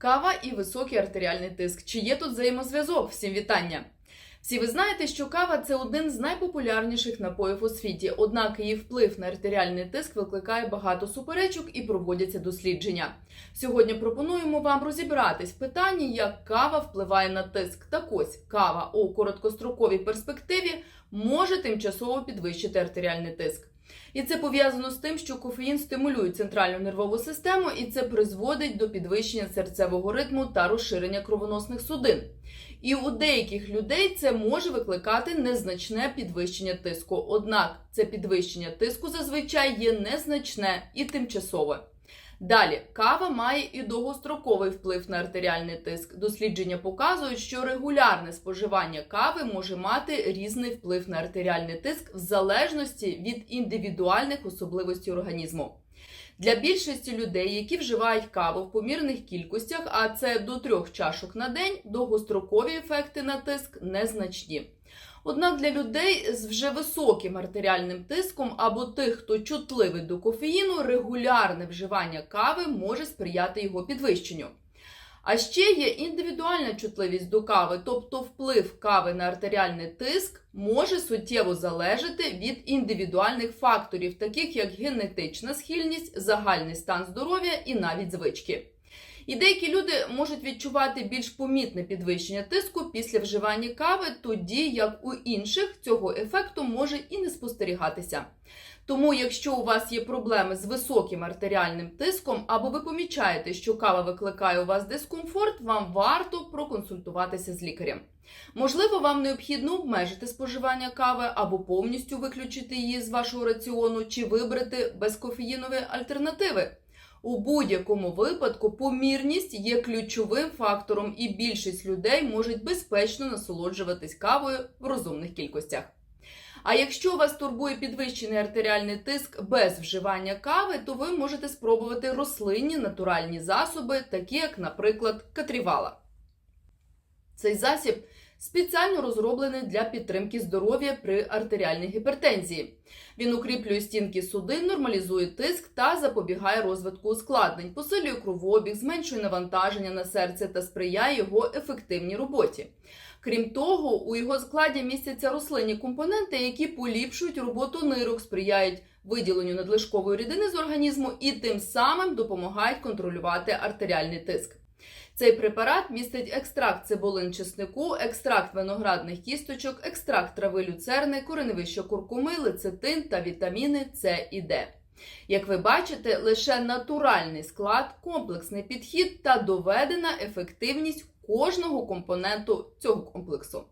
Кава і високий артеріальний тиск. Чи є тут взаємозв'язок? Всім вітання! Всі ви знаєте, що кава це один з найпопулярніших напоїв у світі. Однак її вплив на артеріальний тиск викликає багато суперечок і проводяться дослідження. Сьогодні пропонуємо вам розібратись в питанні, як кава впливає на тиск. Так ось кава у короткостроковій перспективі може тимчасово підвищити артеріальний тиск. І це пов'язано з тим, що кофеїн стимулює центральну нервову систему, і це призводить до підвищення серцевого ритму та розширення кровоносних судин. І у деяких людей це може викликати незначне підвищення тиску. Однак це підвищення тиску зазвичай є незначне і тимчасове. Далі кава має і довгостроковий вплив на артеріальний тиск. Дослідження показують, що регулярне споживання кави може мати різний вплив на артеріальний тиск в залежності від індивідуальних особливостей організму. Для більшості людей, які вживають каву в помірних кількостях, а це до трьох чашок на день, довгострокові ефекти на тиск незначні. Однак для людей з вже високим артеріальним тиском або тих, хто чутливий до кофеїну, регулярне вживання кави може сприяти його підвищенню. А ще є індивідуальна чутливість до кави, тобто вплив кави на артеріальний тиск може суттєво залежати від індивідуальних факторів, таких як генетична схильність, загальний стан здоров'я і навіть звички. І деякі люди можуть відчувати більш помітне підвищення тиску після вживання кави, тоді як у інших цього ефекту може і не спостерігатися. Тому, якщо у вас є проблеми з високим артеріальним тиском, або ви помічаєте, що кава викликає у вас дискомфорт, вам варто проконсультуватися з лікарем. Можливо, вам необхідно обмежити споживання кави або повністю виключити її з вашого раціону, чи вибрати безкофеїнові альтернативи. У будь-якому випадку помірність є ключовим фактором, і більшість людей можуть безпечно насолоджуватись кавою в розумних кількостях. А якщо вас турбує підвищений артеріальний тиск без вживання кави, то ви можете спробувати рослинні натуральні засоби, такі як, наприклад, катрівала. Цей засіб спеціально розроблений для підтримки здоров'я при артеріальній гіпертензії. Він укріплює стінки судин, нормалізує тиск та запобігає розвитку ускладнень, посилює кровообіг, зменшує навантаження на серце та сприяє його ефективній роботі. Крім того, у його складі містяться рослинні компоненти, які поліпшують роботу нирок, сприяють виділенню надлишкової рідини з організму і тим самим допомагають контролювати артеріальний тиск. Цей препарат містить екстракт цибулин чеснику, екстракт виноградних кісточок, екстракт трави люцерни, кореневище куркуми, лецитин та вітаміни С і Д. Як ви бачите, лише натуральний склад, комплексний підхід та доведена ефективність кожного компоненту цього комплексу.